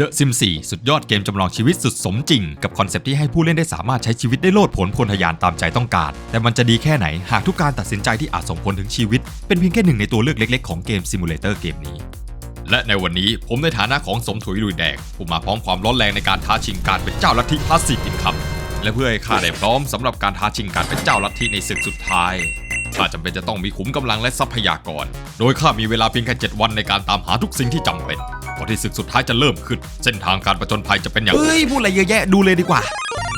The Sims 4 สุดยอดเกมจำลองชีวิตสุดสมจริง กับคอนเซปที่ให้ผู้เล่นได้สามารถใช้ชีวิตได้โลดโผนพลทยานตามใจต้องการ แต่มันจะดีแค่ไหน หากทุกการตัดสินใจที่อาจส่งผลถึงชีวิต เป็นเพียงแค่หนึ่งในตัวเลือกเล็กๆของเกมซิมูเลเตอร์เกมนี้ และในวันนี้ผมในฐานะของสมถุยลุยแดงผู้มาพร้อมความร้อนแรงในการท้าชิงการเป็นเจ้าลัทธิพาสซีฟินคัมและเพื่อให้ข้าได้พร้อมสำหรับการท้าชิงการเป็นเจ้าลัทธิในศึกสุดท้าย ข้าจำเป็นจะต้องมีขุมกำลังและทรัพยากร โดยข้ามีเวลาเพียงแค่ 7 วันในการตามหาทุกสิ่งที่จำเป็นก่อนที่ศึกสุดท้ายจะเริ่มขึ้น เส้นทางการประจนภัยจะเป็นอย่างไรเฮ้ยพูดอะไรเยอะแยะดูเลยดีกว่า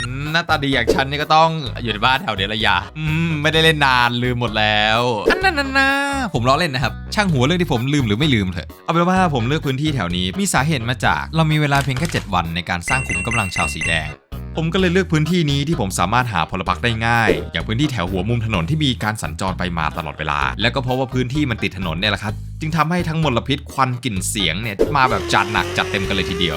อืมหน้าตาดีอย่างฉันนี่ก็ต้องอยู่ในบ้านแถวเดียวระยะอืมไม่ได้เล่นนานลืมหมดแล้วอันนั้นนะนะผมล้อเล่นนะครับ ช่างหัวเรื่องที่ผมลืมหรือไม่ลืมเถอะ เอาเป็นว่าผมเลือกพื้นที่แถวนี้มีสาเหตุมาจาก เรามีเวลาเพียงแค่ 7 วันในการสร้างขุมกำลังชาวสีแดง ผมก็เลยเลือกพื้นที่นี้ที่ผมสามารถหาพลพรรคได้ง่าย อย่างพื้นที่แถวหัวมุมถนนที่มีการสัญจรไปมาตลอดเวลา และก็เพราะว่าพื้นที่มันติดถนนเนี่ยแหละครับจึงทำให้ทั้งมลพิษควันกลิ่นเสียงเนี่ยมาแบบจัดหนักจัดเต็มกันเลยทีเดียว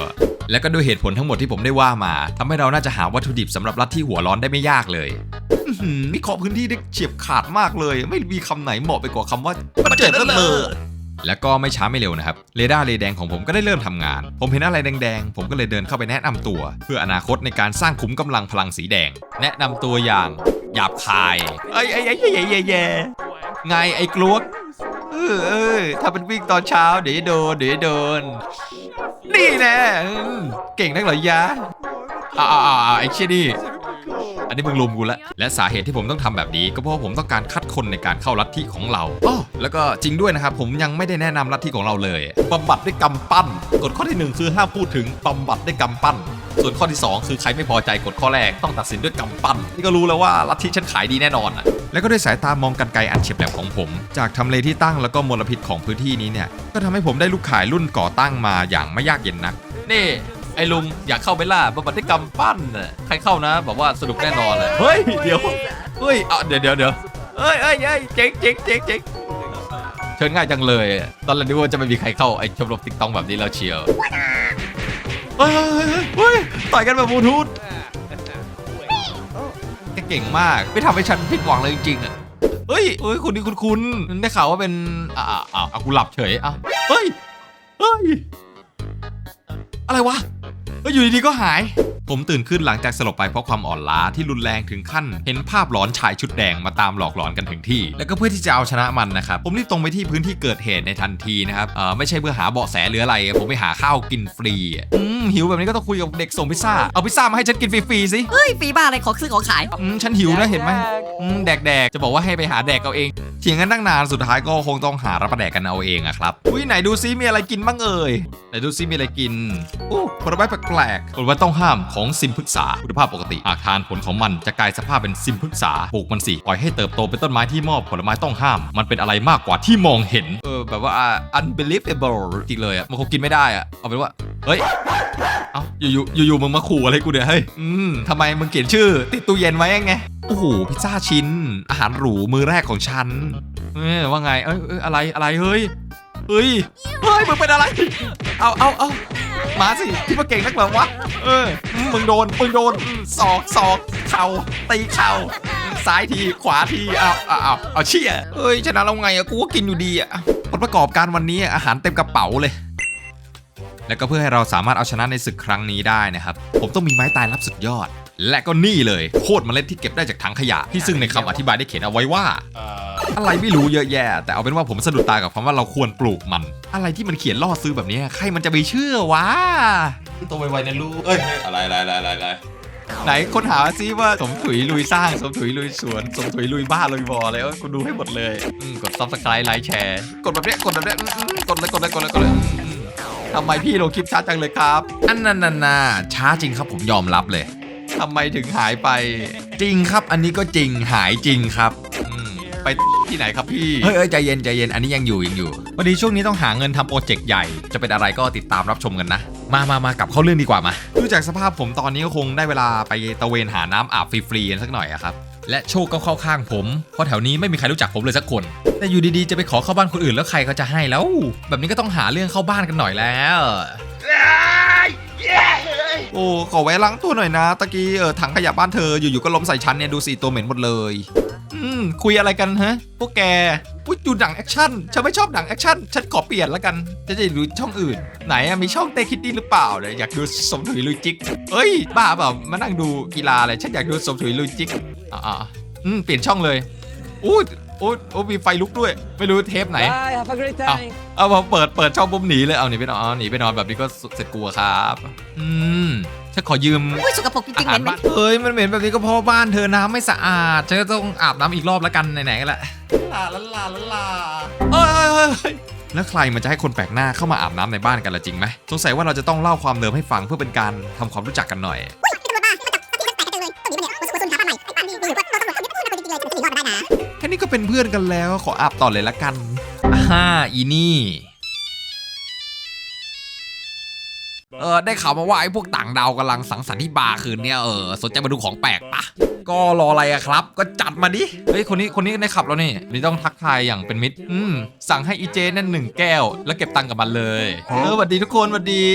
และก็ด้วยเหตุผลทั้งหมดที่ผมได้ว่ามาทำให้เราน่าจะหาวัตถุดิบสำหรับรัดที่หัวร้อนได้ไม่ยากเลยนี่ขอพื้นที่ได้เฉียบขาดมากเลย ไม่มีคำไหนเหมาะไปกว่าคำว่าเจิดเลิศ และก็ไม่ช้าไม่เร็วนะครับเรดาร์เรแดงของผมก็ได้เริ่มทำงาน ผมเห็นอะไรแดงๆ ผมก็เลยเดินเข้าไปแนะนำตัว เพื่ออนาคตในการสร้างขุมกำลังพลังสีแดง แนะนำตัวอย่างหยาบคายเอ้ยเอ้ยเอ้ยเอ้ยเอ้ยเอ้ไงไอ้กลวกเออเออถ้าเป็นวิ่งตอนเช้าเดี๋ยวโดนเดี๋ยวโดน นี่แน่เก่งนักเหรอยะอ่าอ่าอ่าไอ้เชี่ยนี่ อันนี้มึงลุมกูละและสาเหตุที่ผมต้องทำแบบนี้ ก็เพราะผมต้องการคัดคนในการเข้าลัทธิของเราอ้อแล้วก็จริงด้วยนะครับผมยังไม่ได้แนะนำลัทธิของเราเลยบำบัดด้วยกำปั้นกฎข้อที่หนึ่งคือห้ามพูดถึงบำบัดด้วยกำปั้นส่วนข้อที่สองคือใครไม่พอใจกฎข้อแรกต้องตัดสินด้วยกำปั้นนี่ก็รู้แล้วว่าลัทธิฉันขายดีแน่นอนอะแล้วก็ด้วยสายตามองกันไกลอันเฉียบแหลมของผม จากทำเลที่ตั้งแล้วก็มลพิษของพื้นที่นี้เนี่ย ก็ทำให้ผมได้ลูกขายรุ่นก่อตั้งมาอย่างไม่ยากเย็นนักนี่ ไอ้ลุงอยากเข้าไปล่าบำบัดด้วยกำปั้นน่ะใครเข้านะบอกว่าสนุกแน่นอนเลยเฮ้ยเดี๋ยวเฮ้ยอะเดี๋ยวเดี๋ยวเดี๋ยวเฮ้ยเฮ้ยเฮ้ยเจ๊งเจ๊งเจ๊งเจ๊งเชิญง่ายจังเลย ตอนแรกนึกว่าจะไม่มีใครเข้าไอ้ชมรมติ๊กต็อกแบบนี้แล้วเชียวเฮ้ยเฮ้ยเฮ้ยเฮ้ยต่อยกันแบบบลูทูธแกเก่งมาก ไม่ทำให้ฉันผิดหวังเลยจริงๆอะเฮ้ยเฮ้ยคุณนี่คุณคุณได้ข่าวว่าเป็นอ่าอ่าอ่าอะกูหลับเฉยอะเฮ้ยเฮ้ยอะไรวะ เฮ้ยอยู่ดีๆก็หาย ผมตื่นขึ้นหลังจากสลบไปเพราะความอ่อนล้าที่รุนแรงถึงขั้น เห็นภาพหลอนชายชุดแดงมาตามหลอกหลอนกันถึงที่ แล้วก็เพื่อที่จะเอาชนะมันนะครับ ผมรีบตรงไปที่พื้นที่เกิดเหตุในทันทีนะครับ เออไม่ใช่เพื่อหาเบาะแสหรืออะไร ผมไปหาข้าวกินฟรีอะอืมหิวแบบนี้ก็ต้องคุยกับเด็กส่งพิซซ่า เอาพิซซ่ามาให้ฉันกินฟรีๆสิเฮ้ยฟรีบ้าอะไรของซื้อของขาย อืมฉันหิวนะเห็นไหมอืมแดกแดกๆ จะบอกว่าให้ไปหาแดกเอาเองเถียงกันตั้งนานสุดท้ายก็คงต้องหารับประแดกกันเอาเองอะครับ อุ้ยไหนดูซิมีอะไรกินบ้างเอ่ยไหนดูซิมีอะไรกินอู้ผลไม้แปลกๆผลไม้ต้องห้ามของซิมพึกษาคุณภาพปกติหากทานผลของมันจะกลายสภาพเป็นซิมพึกษาปลูกมันสิปล่อยให้เติบโตเป็นต้นไม้ที่มอบผลไม้ต้องห้าม มันเป็นอะไรมากกว่าที่มองเห็นเออแบบว่าอ่า unbelievable จริงเลยอะมันคงกินไม่ได้อะเอาเป็นว่าเฮ้ยเอ้าอยู่ๆอยู่ๆมึงมาขู่อะไรกูเนี่ยเฮ้ยอืมทำไมมึงเขียนชื่อ ติดตู้เย็นไว้ยังไงโอ้โหพิซซ่าชิ้น อาหารหรูมือแรกของฉันเออว่าไงเอ้ยเอ้ยอะไรอะไรเฮ้ย เฮ้ย เฮ้ย มึงเป็นอะไร เอาเอาเอามาสิที่มาเก่งนักเหรอวะ เออ มึงโดน มึงโดนศอกศอกเข่าตีเข่าซ้ายทีขวาทีเอาเอาเอาเอาเชี่ยเฮ้ยชนะเราไงอะกูก็กินอยู่ดีอะผลประกอบการวันนี้อาหารเต็มกระเป๋าเลย และก็เพื่อให้เราสามารถเอาชนะในศึกครั้งนี้ได้นะครับ ผมต้องมีไม้ตายรับสุดยอด และก็นี่เลยโคตรเมล็ดที่เก็บได้จากถังขยะ ที่ซึ่งในคำอธิบายได้เขียนเอาไว้ว่า อะไรไม่รู้เยอะแยะ แต่เอาเป็นว่าผมสะดุดตากับคำว่าเราควรปลูกมัน อะไรที่มันเขียนล่อซื้อแบบนี้ใครมันจะไปเชื่อวะตัวไวๆนะลูกเอ้ยอะไรอะไรอะไรอะไรไหนคนหาซิว่าสมถุยลุยสร้าง สมถุยลุยสวน สมถุยลุยบ้านลุยบออะไรก็กูดูให้หมดเลยอืมกดซับสไครต์ไลค์แชร์กดแบบเนี้ยกดแบบเนี้ยอืมอืมกดเลยกดเลยกดเลยกดเลยอืมทำไมพี่ลงคลิปช้าจังเลยครับ อันนั้นน่ะช้าจริงครับผมยอมรับเลย ทำไมถึงหายไป จริงครับ อันนี้ก็จริงหายจริงครับอืมไปที่ไหนครับพี่ เฮ้ยเอ้ยใจเย็นใจเย็นอันนี้ยังอยู่ยังอยู่พอดีช่วงนี้ต้องหาเงินทำโปรเจกต์ใหญ่ จะเป็นอะไรก็ติดตามรับชมกันนะ มามามากลับเข้าเรื่องดีกว่ามาดูจากสภาพผมตอนนี้ก็คงได้เวลาไปตะเวนหาน้ำอาบฟรีๆกันสักหน่อยอะครับ และโชคก็เข้าข้างผม เพราะแถวนี้ไม่มีใครรู้จักผมเลยสักคน แต่อยู่ดีๆจะไปขอเข้าบ้านคนอื่นแล้วใครเขาจะให้แล้ว แบบนี้ก็ต้องหาเรื่องเข้าบ้านกันหน่อยแล้ว โอ้ขอแวะล้างตัวหน่อยนะตะกี้เออถังขยะบ้านเธออยู่ๆก็ล้มใส่ฉันเนี่ยดูสิตัวเหม็นหมดเลย อืมคุยอะไรกันฮะพวกแกพูดดูหนังแอคชั่นฉันไม่ชอบหนังแอคชั่นฉันขอเปลี่ยนแล้วกันจะจะดูช่องอื่น ไหนอะมีช่องเตคิดดี้หรือเปล่าเนี่ยอยากดูสมถุยลุยจิกเอ้ยบ้าเปล่ามานั่งดูกีฬาอะไรฉันอยากดูสมถุยลุยจิกอ่าอืมเปลี่ยนช่องเลยอู้ โอ้โอ้มีไฟลุกด้วย ไม่รู้เทปไหน Bye, have a great Oh. time. เอาพอเปิดเปิดช่องปุ๊บหนีเลย เอาหนีไปนอนเอาหนีไปนอนแบบนี้ก็เสร็จกลัวครับ อืมฉันขอยืม อุ้ยสกปรกจริงๆเหม็นไหมเฮ้ยมันเหม็นแบบนี้ก็เพราะว่าบ้านเธอน้ำไม่สะอาดฉันก็ต้องอาบน้ำอีกรอบแล้วกันไหนๆก็แหละลาลาลาลาลาเอ้ยเอ้ยเอ้ยเอ้ยแล้วใครมันจะให้คนแปลกหน้าเข้ามาอาบน้ำในบ้านกันละจริงไหมสงสัยว่าเราจะต้องเล่าความเดิมให้ฟังเพื่อเป็นการทำความรู้จักกันหน่อยแค่ นี่ก็เป็นเพื่อนกันแล้วขออาบต่อเลยละกันอ่าอีนี่ เออได้ข่าวมาว่าไอ้พวกต่างดาวกำลังสังสรรค์ที่บาร์คืนเนี้ยเออสนใจมาดูของแปลกปะก็รออะไรอะครับ ก็จัดมาดิ เฮ้ยคนนี้คนนี้ในขับแล้วนี่นี่ต้องทักทายอย่างเป็นมิตร อืมสั่งให้อีเจนั่นหนึ่งแก้ว แล้วเก็บตังค์กับมันเลย เออสวัสดีทุกคนสวัสดี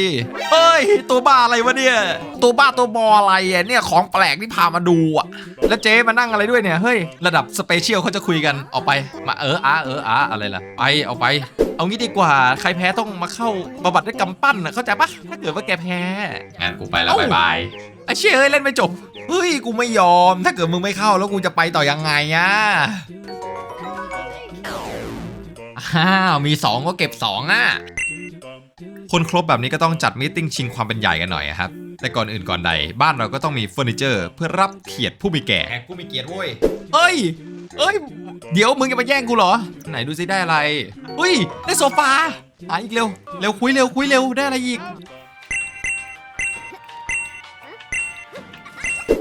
เฮ้ย ตัวบ้าอะไรวะเนี่ย ตัวบ้าตัวบออะไรอะเนี่ยของแปลกที่พามาดูอะแล้วเจ๊มานั่งอะไรด้วยเนี่ยเฮ้ยระดับสเปเชียลเขาจะคุยกันออกไปมาเอออาเอออาอะไรล่ะไปเอาไป เอางี้ดีกว่าใครแพ้ต้องมาเข้าบำบัดด้วยกำปั้นน่ะเข้าใจปะถ้าเกิดว่าแกแพ้งั้นกูไปแล้วบายบายไอ้เชี่ยเอ้ยเล่นไม่จบ เฮ้ยกูไม่ยอม ถ้าเกิดมึงไม่เข้าแล้วกูจะไปต่อยังไงอะอ้าวมี 2 ก็เก็บ 2 อะ คนครบแบบนี้ก็ต้องจัดมีตติ้งชิงความเป็นใหญ่กันหน่อยอะครับ แต่ก่อนอื่นก่อนใด บ้านเราก็ต้องมีเฟอร์นิเจอร์ เพื่อรับเกียรติผู้มีแก่ผู้มีเกียรติเว้ยเอ้ย เอ้ย เดี๋ยวมึงจะมาแย่งกูเหรอ ไหนดูซิได้อะไรเฮ้ย ได้โซฟาอะอีกเร็ว เร็วคุยเร็วคุยเร็วได้อะไรอีก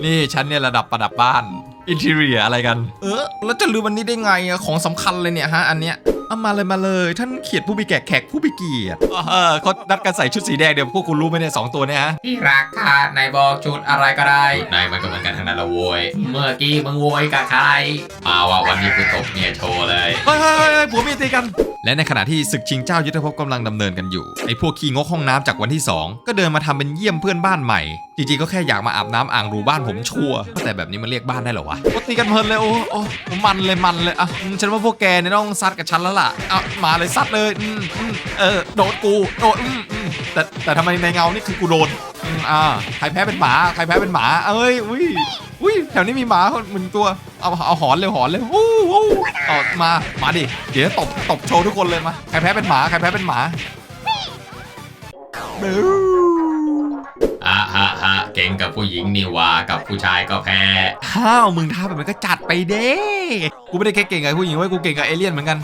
นี่ฉันเนี่ยระดับประดับบ้านอินเทเรียอะไรกัน เออ แล้วจะลืมอันนี้ได้ไงอะของสำคัญเลยเนี่ยฮะ อันเนี้ยเอามาเลยมาเลย ท่านเขียดผู้มีแก่แขกผู้มีเกียรติเออเขานัดกันใส่ชุดสีแดงเดี๋ยวพวกคุณรู้ไหมเนี่ยสองตัวเนี่ยฮะที่รักค่ะนายบอกชุดอะไรก็ได้นายมันก็เหมือนกันทั้งนั้นละโวยเมื่อกี้มึงโวยกับใครมาว่าวันนี้กูตบเมียโชว์เลยเฮ้ยเฮ้ยเฮ้ยเฮ้ยผัวเมียตีกัน และในขณะที่ศึกชิงเจ้ายุทธภพกำลังดำเนินกันอยู่ไอ้พวกขี้งกห้องน้ำจากวันที่ 2 ก็เดินมาทำเป็นเยี่ยมเพื่อนบ้านใหม่จริงๆก็แค่อยากมาอาบน้ำอ่างรูบ้านผมชัวร์แต่แบบนี้มันเรียกบ้านได้เหรอวะก็ตีกันเพลินเลยโอ้โอ้มันเลยมันเลยอะฉันว่าพวกแกเนี่ยต้องซัดกับฉันแล้วล่ะเอามาเลยซัดเลยอืมอืมเออโดนกูโดนอืมอืมแต่แต่ทำไมในเงานี่คือกูโดนอ่าใครแพ้เป็นหมาใครแพ้เป็นหมาเอ้ยอุ้ยอุ้ยแถวนี้มีหมาคนหนึ่งตัวเอาเอาหอนเร็วหอนเร็ววู้วู้เอามามาดิเดี๋ยวตบตบโชว์ทุกคนเลยมาใครแพ้เป็นหมาใครแพ้เป็นหมาเบ้อ ฮะฮะเก่งกับผู้หญิงนี่วากับผู้ชายก็แพ้ห้าวมึงท้าแบบนี้ก็จัดไปเด้ กูไม่ได้แค่เก่งกับผู้หญิงเว้ยกูเก่งกับเอเลี่ยนเหมือนกัน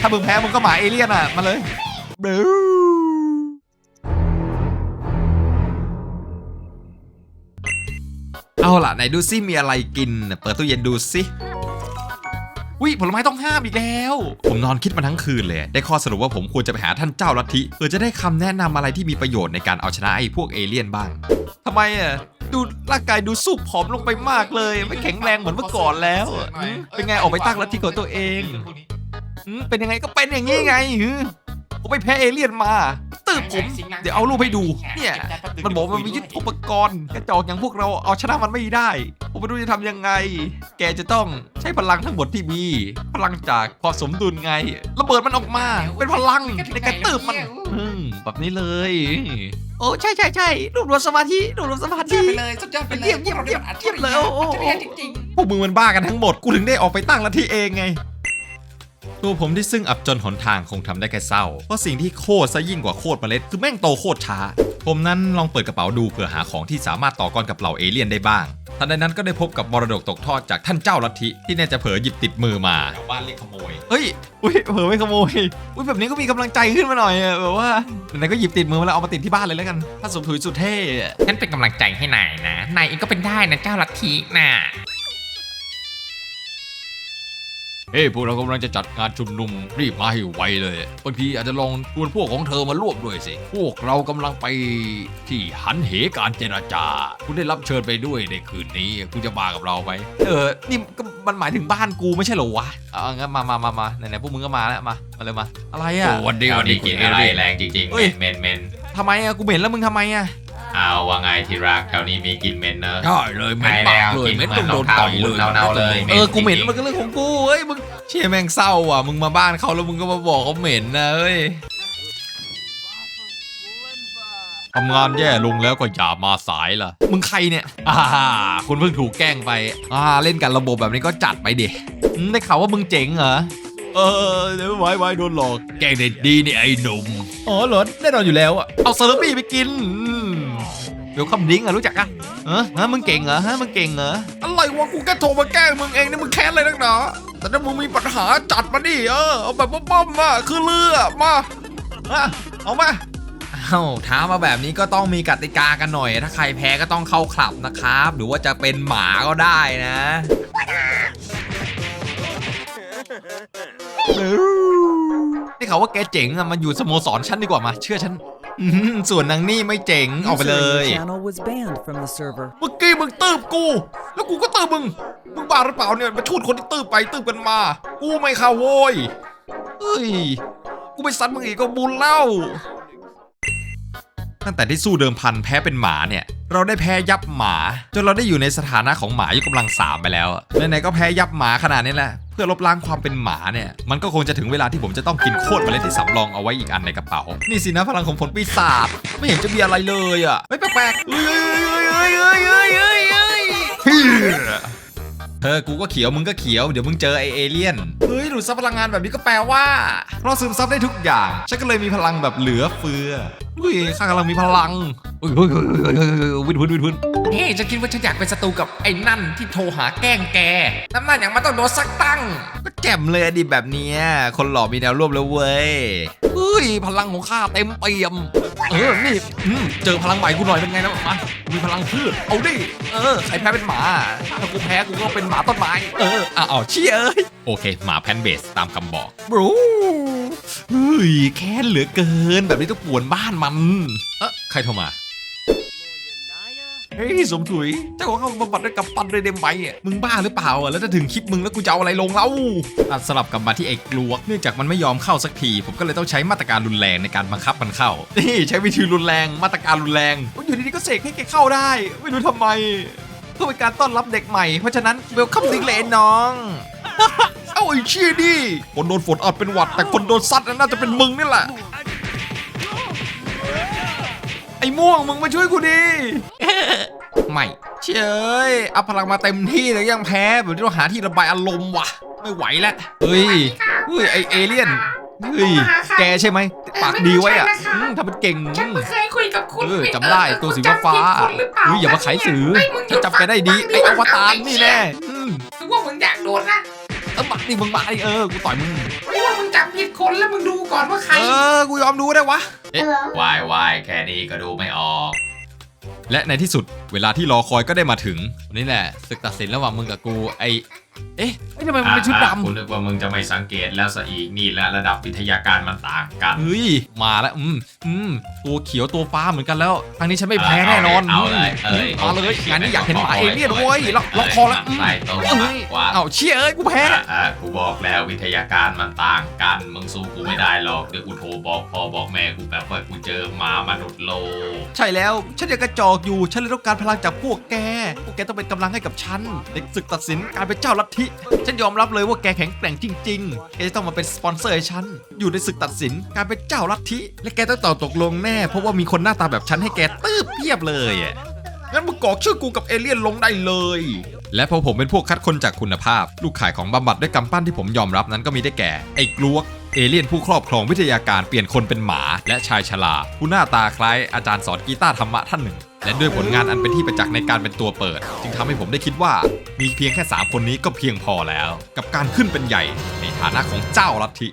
ถ้ามึงแพ้มึงก็หมาเอเลี่ยนอะ มาเลยเบ้อเอาล่ะไหนดูซิมีอะไรกิน เปิดตู้เย็นดูซิ วิผลไม้ต้องห้ามอีกแล้ว ผมนอนคิดมาทั้งคืนเลย ได้ข้อสรุปว่าผมควรจะไปหาท่านเจ้าลัทธิเพื่อจะได้คำแนะนำอะไรที่มีประโยชน์ในการเอาชนะไอ้พวกเอเลี่ยนบ้างทำไมอะดูร่างกายดูสู้ผอมลงไปมากเลย ไม่แข็งแรงเหมือนเมื่อก่อนแล้วอะหืมเป็นไงออกไปตั้งลัทธิของตัวเองหืมเป็นยังไงก็เป็นอย่างนี้ไงหืม ผมไปแพ้เอเลี่ยนมาตืบผม เดี๋ยวเอารูปให้ดู เนี่ย มันบอกว่ามันมียุทธปกรณ์กระจอกอย่างพวกเราเอาชนะมันไม่ได้ ผมไม่รู้จะทำยังไง แกจะต้องใช้พลังทั้งหมดที่มี พลังจากความสมดุลไง ระเบิดมันออกมา เป็นพลังในการตืบมันอืมแบบนี้เลย โอ้ใช่ใช่ใช่รวบรวมสมาธิรวบรวมสมาธิไปเลยสุดยอดไปเลยเยี่ยมเยี่ยมเยี่ยมเยี่ยมเลยโอ้โอ้โอ้พวกมึงมันบ้ากันทั้งหมดกูถึงได้ออกไปตั้งลัทธิเองไง ตัวผมที่ซึ่งอับจนหนทางคงทำได้แค่เศร้า เพราะสิ่งที่โคตรซะยิ่งกว่าโคตรเมล็ดคือแม่งโตโคตรช้า ผมนั้นลองเปิดกระเป๋าดูเผื่อหาของที่สามารถต่อกรกับเหล่าเอเลี่ยนได้บ้างทันใดนั้นก็ได้พบกับมรดกตกทอดจากท่านเจ้าลัทธิที่น่าจะเผลอหยิบติดมือมาชาวบ้านเรียกขโมยเฮ้ย อุ้ยเผลอไม่ขโมย อุ้ยแบบนี้ก็มีกำลังใจขึ้นมาหน่อยอะแบบว่าไหนๆก็หยิบติดมือมาแล้วเอามาติดที่บ้านเลยแล้วกัน ถ้าสมถุยสุดเท่อะฉันเป็นกำลังใจให้นายนะ นายเองก็เป็นได้นะเจ้าลัทธิน่ะ เฮ้ยพวกเรากำลังจะจัดงานชุมนุมรีบมาให้ไวเลยบางทีอาจจะลองชวนพวกของเธอมาร่วมด้วยสิ พวกเรากำลังไปที่หันเหการเจรจา คุณได้รับเชิญไปด้วยในคืนนี้คุณจะมากับเราไหมเออนี่ก็มันหมายถึงบ้านกูไม่ใช่เหรอวะเอางั้นมามามามาไหนๆพวกมึงก็มาแล้วมามาเลยมา อะไรอะโอ้วันดีวันดีกินอะไรแรงจริงเฮ้ยๆเมนเมนทำไมอะกูเหม็นแล้วมึงทำไมอะอ เอาว่าไงที่รักแถวนี้มีกลิ่นเหม็นเนอะ ได้เลยเหม็นปากเลยเหม็นต้องโดนต่อยเลยเน่าๆเลยเออกูเหม็นมันก็เรื่องของกูเฮ้ยมึงเชี่ยแม่งเศร้าอะมึงมาบ้านเขาแล้วมึงก็มาบอกเขาเหม็นนะเฮ้ยทำงานแย่ลงแล้วก็อย่ามาสายล่ะ มึงใครเนี่ย อ่า คุณเพิ่งถูกแกล้งไป อ่า เล่นกันระบบแบบนี้ก็จัดไปดิอืมได้ข่าวว่ามึงเจ๋งเหรอ เออเดี๋ยวไว้ไว้โดนหลอก แกล้งเด็ดดีนี่ไอ้หนุ่ม อ๋อเหรอแน่นอนอยู่แล้วอะเอาซาลามี่ไปกินอืมเดี๋ยวคำดิ้งอะรู้จักอะเออฮะมึงเก่งเหรอฮะมึงเก่งเหรออะไรวะกูแค่โทรมาแกล้งมึงเองนี่มึงแค้นอะไรนักหนาแต่ถ้ามึงมีปัญหาจัดมาดิเออเอาแบบบ้อมๆมาคือเรือมาอะเอามาอ้าวท้ามาแบบนี้ก็ต้องมีกติกากันหน่อย ถ้าใครแพ้ก็ต้องเข้าคลับนะครับ หรือว่าจะเป็นหมาก็ได้นะได้ข่าวว่าแกเจ๋งอะมันอยู่สโมสรฉันดีกว่ามา เชื่อฉัน อื้อหือส่วนนางนี่ไม่เจ๋งออกไป User เล in ย your channel was banned from the server. เมื่อกี้มึงตืบกู แล้วกูก็ตืบมึง มึงบ้าหรือเปล่าเนี่ยมาชูดคนที่ตืบไปตืบกันมา กูไม่เข้าโว้ยเอ้ย กูไปซัดมึงอีกก็บุญเล่า ตั้งแต่ที่สู้เดิมพันแพ้เป็นหมาเนี่ย เราได้แพ้ยับหมา จนเราได้อยู่ในสถานะของหมายกกำลังสามไปแล้วอะไหนๆก็แพ้ยับหมาขนาดนี้แหละเพื่อลบล้างความเป็นหมาเนี่ย มันก็คงจะถึงเวลาที่ผมจะต้องกินโคตรเมล็ดที่สำรองเอาไว้อีกอันในกระเป๋า นี่สินะพลังของผลปีศาจไม่เห็นจะมีอะไรเลยอะไม่แปลกๆเอ้ยเอ้ยเอ้ยเอ้ยเอ้ยเอ้ย เอ้ยเออกูก็เขียวมึงก็เขียวเดี๋ยวมึงเจอไอเอเลี่ยนเฮ้ยดูดซับพลังงานแบบนี้ก็แปลว่า เราซึมซับได้ทุกอย่างฉันก็เลยมีพลังแบบเหลือเฟือเฮ้ยข้ากำลังมีพลังเฮ้ยเฮ้ยเฮ้ยเฮ้ยเฮ้ยเฮ้ยวินวินวินวินเฮ้ยฉันคิดว่าฉันอยากเป็นศัตรูกับไอ้นั่นที่โทรหาแกล้งแกน้ำหน้าอย่างมันต้องโดนสักตั้ง ก็แจ่มเลยอะดิแบบเนี้ยคนหล่อมีแนวร่วมแล้วเว้ยเฮ้ยพลังของข้าเต็มเปี่ยม เออ นี่อืมเจอพลังใหม่กูหน่อยเป็นไงนะมามีพลังพืช เอาดิ เออ ใครแพ้เป็นหมา ถ้ากูแพ้กูก็เป็นหมาต้นไม้ เอออะเอาเชี่ยเอ้ย โอเค หมาแพนเบสตามคำบอกบรูเฮ้ยแค้นเหลือเกิน แบบนี้ต้องป่วนบ้านมัน เอ๊ะใครโทรมา เฮ้ยสมถุยเจ้าของเขาบำบัดด้วยกำปั้นด้วยเดมไบอะมึงบ้าหรือเปล่าอะแล้วจะถึงคลิปมึงแล้วกูจะเอาอะไรลงเล่าอะสลับกลับมาที่เอกกลวกเนื่องจากมันไม่ยอมเข้าสักที ผมก็เลยต้องใช้มาตรการรุนแรงในการบังคับมันเข้านี่ใช้วิธีรุนแรงมาตรการรุนแรงอยู่ดีๆก็เสกให้แกเข้าได้ ไม่รู้ทำไมเพื่อเป็นการต้อนรับเด็กใหม่เพราะฉะนั้นเวลคัมดิงเลนน้องเอ้าไอ้เชี่ยดิคนโดนฝนอาจเป็นหวัด แต่คนโดนซัดน่าจะเป็นมึงนี่แหละ ไอ้ม่วงมึงมาช่วยกูดิไม่เชยเอาพลังมาเต็มที่เลยยังแพ้แบบนี้ต้องหาที่ระบายอารมณ์ว่ะ ไม่ไหวแล้วเฮ้ยเฮ้ยไอเอเลี่ยนเฮ้ยแกใช่ไหมปากดีไว้อะอืมทำเป็นเก่งฉันเพิ่งเคยคุยกับคุณเออจำได้ตัวสีฟ้าๆคุณจำผิดคนหรือเปล่าเฮ้ยอย่ามาขายสื่อเฮ้ยมึงหยุฉันจำแกได้ดีไออวตารนี่แน่อืมคือว่ามึงอยากโดนนะเออบักดิมึงมาดิเออกูต่อยมึง คนแล้วมึงดูก่อนว่าใคร เออ กูยอมดูได้วะวาย วาย แค่นี้ก็ดูไม่ออก และในที่สุด เวลาที่รอคอยก็ได้มาถึง นี่แหละศึกตัดสินระหว่างมึงกับกูไอเอ๊ะเอ้ยทำไมมันเป็นชุดอะดำคุณนึกว่ามึงจะไม่สังเกตแล้วซะอีกนี่แหละระดับวิทยาการมันต่างกันเฮ้ยมาแล้วอืมอืมตัวเขียวตัวฟ้าเหมือนกันแล้วครั้งนี้ฉันไม่แพ้แน่นอนเอาเลยเอาเลยมาเลยงานนี้อยากเห็นหมาเอเลี่ยนเว้ยล็อกล็อกคอแล้วอืมใส่ตัวเอ้มายกกว่าเอาเชี่ยเอ้ยกูแพ้อะอะกูบอกแล้ววิทยาการมันต่างกันมึงสู้กูไม่ได้หรอกเดี๋ยวกูโทรบอกพ่อบอกแม่กูแบบว่ากูเจอหมามนุษย์โลกใช่แล้วฉันยังกระจอกอยู่ฉันเลยต้องการพลังจากพวกแก พวกแกต้องเป็นกำลังให้กับฉันในศึกตัดสินการเป็นเจ้าลัทธิ ฉันยอมรับเลยว่าแกแข็งแกร่งจริงๆ แกจะต้องมาเป็นสปอนเซอร์ให้ฉัน อยู่ในศึกตัดสินการเป็นเจ้าลัทธิ และแกต้องต่อตกลงแน่ เพราะว่ามีคนหน้าตาแบบฉันให้แกตื้อเพียบเลยอะงั้นมึงกรอกชื่อกูกับเอเลี่ยนลงได้เลย และพอผมเป็นพวกคัดคนจากคุณภาพ ลูกขายของบำบัดด้วยกำปั้นที่ผมยอมรับนั้นก็มีได้แก่ ไอ้กลวก เอเลี่ยนผู้ครอบครองวิทยาการเปลี่ยนคนเป็นหมา และชายชราผู้หน้าตาคล้ายอาจารย์สอนกีตาร์ธรรมะท่านหนึ่ง และด้วยผลงานอันเป็นที่ประจักษ์ในการเป็นตัวเปิด จึงทำให้ผมได้คิดว่า มีเพียงแค่ 3 คนนี้ก็เพียงพอแล้ว กับการขึ้นเป็นใหญ่ในฐานะของเจ้าลัทธิ